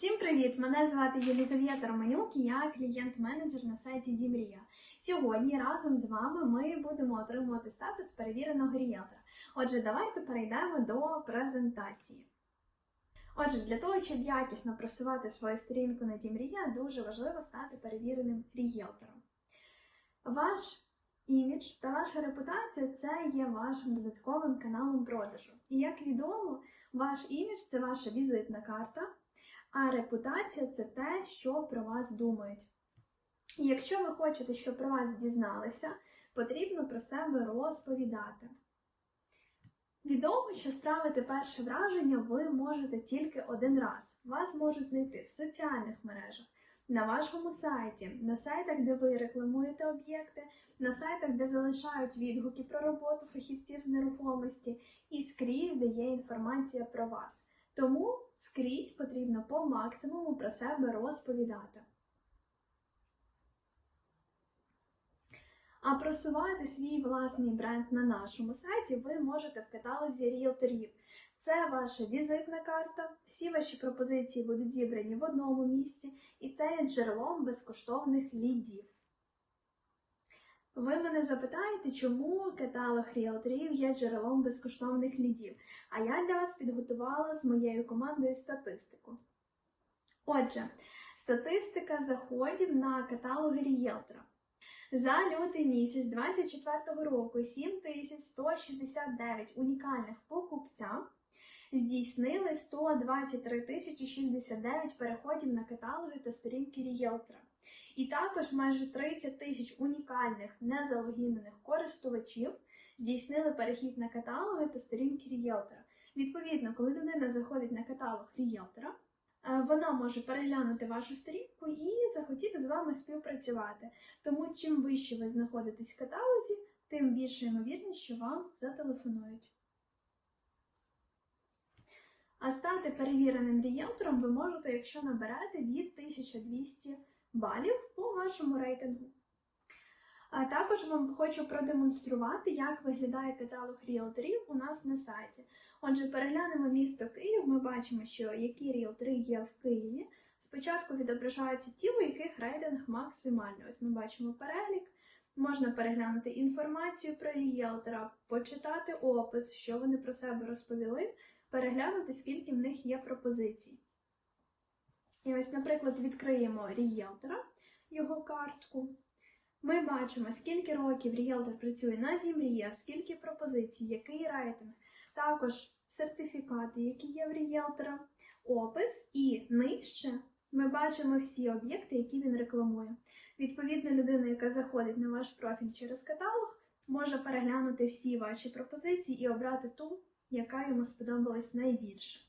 Всім привіт! Мене звати Єлізавета Романюк, я клієнт-менеджер на сайті Дімрія. Сьогодні разом з вами ми будемо отримувати статус перевіреного ріелтора. Отже, давайте перейдемо до презентації. Отже, для того, щоб якісно просувати свою сторінку на Дімрія, дуже важливо стати перевіреним ріелтором. Ваш імідж та ваша репутація це є вашим додатковим каналом продажу. І як відомо, ваш імідж це ваша візитна карта. А репутація це те, що про вас думають. І якщо ви хочете, щоб про вас дізналися, потрібно про себе розповідати. Відомо, що справити перше враження ви можете тільки один раз. Вас можуть знайти в соціальних мережах, на вашому сайті, на сайтах, де ви рекламуєте об'єкти, на сайтах, де залишають відгуки про роботу фахівців з нерухомості, і скрізь де є інформація про вас. Тому скрізь потрібно по максимуму про себе розповідати. А просувати свій власний бренд на нашому сайті ви можете в каталозі ріелторів. Це ваша візитна карта, всі ваші пропозиції будуть зібрані в одному місці, і це є джерелом безкоштовних лідів. Ви мене запитаєте, чому каталог ріелторів є джерелом безкоштовних лідів, а я для вас підготувала з моєю командою статистику. Отже, статистика заходів на каталоги ріелтора. За лютий місяць 2024 року 7169 унікальних покупця здійснили 123 тисячі 69 переходів на каталоги та сторінки ріелтора. І також майже 30 тисяч унікальних незалогінених користувачів здійснили перехід на каталоги та сторінки ріелтора. Відповідно, коли людина заходить на каталог ріелтора, е, вона може переглянути вашу сторінку і захотіти з вами співпрацювати. Тому чим вище ви знаходитесь в каталозі, тим більше ймовірність, що вам зателефонують. А стати перевіреним ріелтором ви можете, якщо наберете від 1200 балів по вашому рейтингу. А також вам хочу продемонструвати, як виглядає каталог ріелторів у нас на сайті. Отже, переглянемо місто Київ. Ми бачимо, що які ріелтори є в Києві. Спочатку відображаються ті, у яких рейтинг максимальний. Ось ми бачимо перелік. Можна переглянути інформацію про ріелтора, почитати опис, що вони про себе розповіли, переглянути, скільки в них є пропозицій. І ось, наприклад, відкриємо ріелтора, його картку. Ми бачимо, скільки років ріелтор працює на Дімрія, скільки пропозицій, який рейтинг, також сертифікати, які є в ріелтора, опис, і нижче ми бачимо всі об'єкти, які він рекламує. Відповідно, людина, яка заходить на ваш профіль через каталог, може переглянути всі ваші пропозиції і обрати ту, яка йому сподобалась найбільше.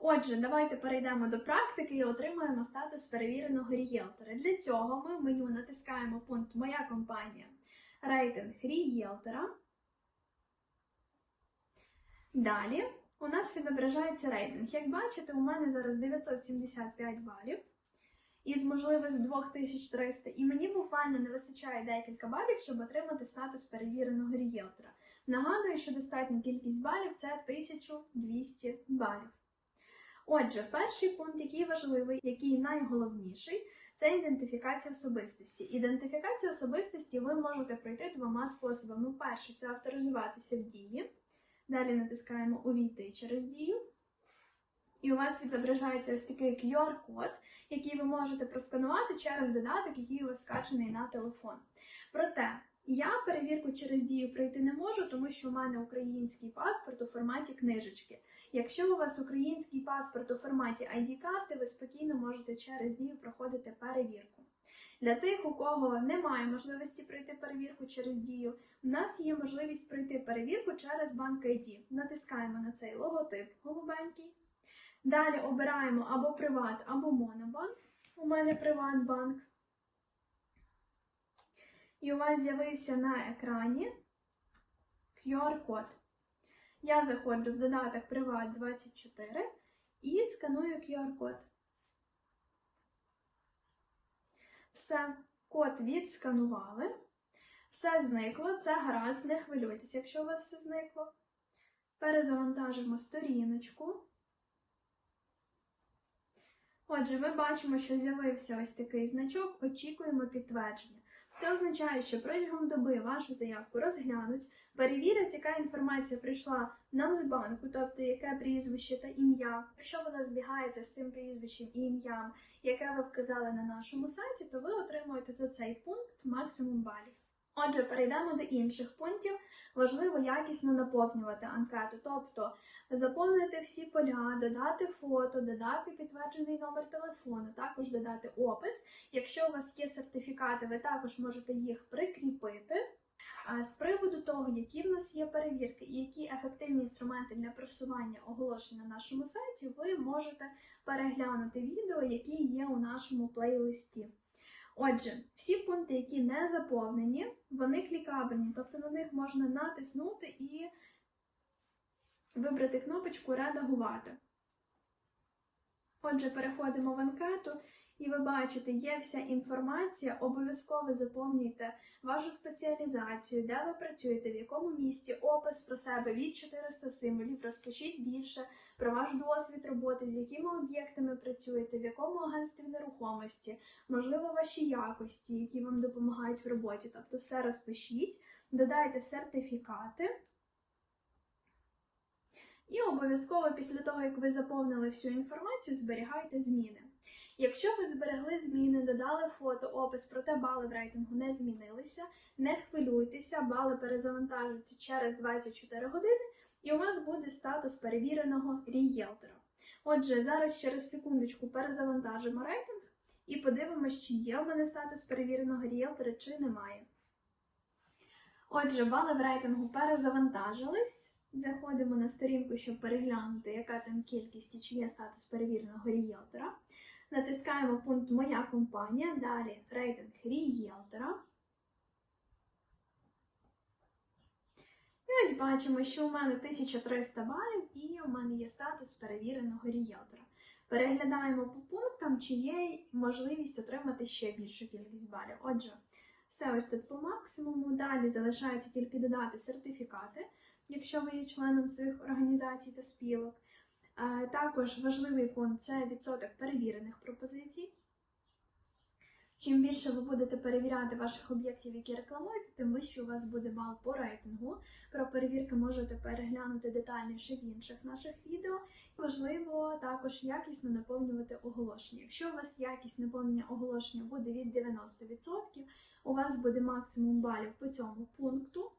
Отже, давайте перейдемо до практики і отримаємо статус перевіреного рієлтора. Для цього ми в меню натискаємо пункт Моя компанія, рейтинг рієлтора. Далі у нас відображається рейтинг. Як бачите, у мене зараз 975 балів із можливих 2300, і мені буквально не вистачає декілька балів, щоб отримати статус перевіреного рієлтора. Нагадую, що достатня кількість балів це 1200 балів. Отже, перший пункт, який важливий, який найголовніший, це ідентифікація особистості. Ідентифікацію особистості ви можете пройти двома способами. Перший це авторизуватися в дії. Далі натискаємо Увійти через дію. І у вас відображається ось такий QR-код, який ви можете просканувати через додаток, який у вас скачаний на телефон. Проте я перевірку через дію пройти не можу, тому що у мене український паспорт у форматі книжечки. Якщо у вас український паспорт у форматі ID-карти, ви спокійно можете через дію проходити перевірку. Для тих, у кого немає можливості пройти перевірку через дію, у нас є можливість пройти перевірку через банк ID. Натискаємо на цей логотип голубенький. Далі обираємо або Приват, або Монобанк. У мене Приватбанк. І у вас з'явився на екрані QR-код. Я заходжу в додаток Приват24 і сканую QR-код. Все, код відсканували. Все зникло, це гаразд, не хвилюйтесь, якщо у вас все зникло. Перезавантажимо сторіночку. Отже, ми бачимо, що з'явився ось такий значок. Очікуємо підтвердження. Це означає, що протягом доби вашу заявку розглянуть, перевірять, яка інформація прийшла нам з банку, тобто яке прізвище та ім'я. Якщо вона збігається з тим прізвищем і ім'ям, яке ви вказали на нашому сайті, то ви отримуєте за цей пункт максимум балів. Отже, перейдемо до інших пунктів. Важливо якісно наповнювати анкету, тобто заповнити всі поля, додати фото, додати підтверджений номер телефону, також додати опис. Якщо у вас є сертифікати, ви також можете їх прикріпити. З приводу того, які в нас є перевірки і які ефективні інструменти для просування оголошень на нашому сайті, ви можете переглянути відео, які є у нашому плейлисті. Отже, всі пункти, які не заповнені, вони клікабельні, тобто на них можна натиснути і вибрати кнопочку Редагувати. Отже, переходимо в анкету, і ви бачите, є вся інформація. Обов'язково заповнюйте вашу спеціалізацію, де ви працюєте, в якому місті, опис про себе від 400 символів. Розкажіть більше про ваш досвід роботи, з якими об'єктами працюєте, в якому агентстві нерухомості, можливо, ваші якості, які вам допомагають в роботі. Тобто, все розпишіть, додайте сертифікати. І обов'язково після того, як ви заповнили всю інформацію, зберігайте зміни. Якщо ви зберегли зміни, додали фото, опис, проте бали в рейтингу не змінилися, не хвилюйтеся, бали перезавантажуються через 24 години, і у вас буде статус перевіреного рієлтора. Отже, зараз через секундочку перезавантажимо рейтинг і подивимося, чи є у мене статус перевіреного рієлтора, чи немає. Отже, бали в рейтингу перезавантажились. Заходимо на сторінку, щоб переглянути, яка там кількість і чи є статус перевіреного рієлтора. Натискаємо пункт Моя компанія, далі рейтинг рієлтора. І ось бачимо, що у мене 1300 балів і у мене є статус перевіреного рієлтора. Переглядаємо по пунктам, чи є можливість отримати ще більшу кількість балів. Отже, все ось тут по максимуму. Далі залишається тільки додати сертифікати, якщо ви є членом цих організацій та спілок. Також важливий пункт це відсоток перевірених пропозицій. Чим більше ви будете перевіряти ваших об'єктів, які рекламуєте, тим вищий у вас буде бал по рейтингу. Про перевірки можете переглянути детальніше в інших наших відео. Важливо також якісно наповнювати оголошення. Якщо у вас якість наповнення оголошення буде від 90%, у вас буде максимум балів по цьому пункту.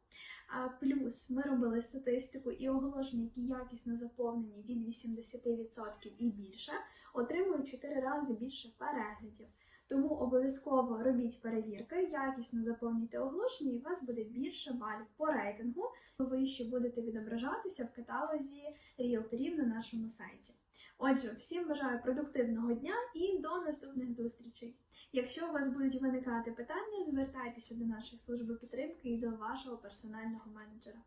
Плюс ми робили статистику і оголошення, які якісно заповнені від 80% і більше, отримують 4 рази більше переглядів. Тому обов'язково робіть перевірки, якісно заповнюйте оголошення, і у вас буде більше балів по рейтингу. Ви ще будете відображатися в каталозі ріелторів на нашому сайті. Отже, всім бажаю продуктивного дня і до наступних зустрічей. Якщо у вас будуть виникати питання, звертайтеся до нашої служби підтримки і до вашого персонального менеджера.